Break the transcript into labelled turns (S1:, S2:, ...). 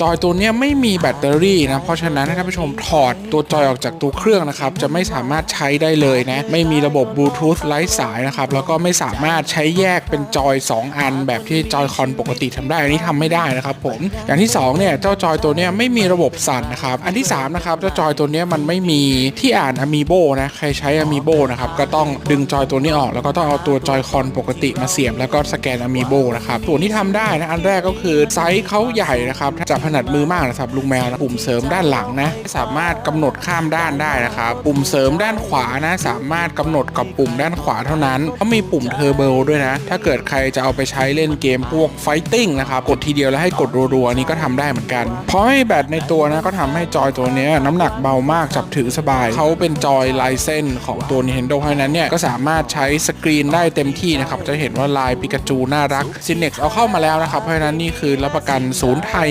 S1: จอยตัวนี้ไม่มีแบตเตอรี่นะ เพราะฉะนั้นท่านผู้ชมถอดตัวจอยออกจากตัวเครื่องนะครับ จะไม่สามารถใช้ได้เลยนะ ไม่มีระบบบลูทูธไร้สายนะครับ แล้วก็ไม่สามารถใช้แยกเป็นจอย 2 อัน แบบที่จอยคอนปกติทำได้ อันนี้ทำไม่ได้นะครับผม อย่างที่2เนี่ยเจ้าจอยตัวนี้ไม่มีระบบสั่นนะครับ อันที่3นะครับเจ้าจอยตัวนี้มันไม่มีที่อ่าน Amiibo นะ ใครใช้ Amiibo นะครับ ก็ต้องดึงจอยตัวนี้ออก แล้วก็ต้องเอาตัวจอยคอนปกติมาเสียบ แล้วก็สแกน Amiibo นะครับ ส่วนที่ทำได้นะ อันแรกก็คือไซส์เขาใหญ่นะครับจะถนัดมือมากนะครับลุงแมวนะปุ่มเสริมด้านหลังนะ สามารถกำหนดข้ามด้านได้นะครับปุ่มเสริมด้านขวานะ สามารถกำหนดกับปุ่มด้านขวาเท่านั้นเขามีปุ่มเทอร์โบด้วยนะ ถ้าเกิดใครจะเอาไปใช้เล่นเกมพวกไฟติ้งนะครับกดทีเดียวแล้วให้กดรัวๆอันนี้ก็ทำได้เหมือนกันเพราะให้แบตในตัวนะก็ทำให้จอยตัวนี้น้ำหนักเบามากจับถือสบายเขาเป็นจอยลายเส้นของตัว Nintendo เพราะนั้นเนี่ยก็สามารถใช้สกรีนได้เต็มที่นะครับจะเห็นว่าลายปิกาจูน่ารักซินเน็กเอาเข้ามาแล้วนะครับเพราะนั้นนี่คือรับประกันศูนย์ไทย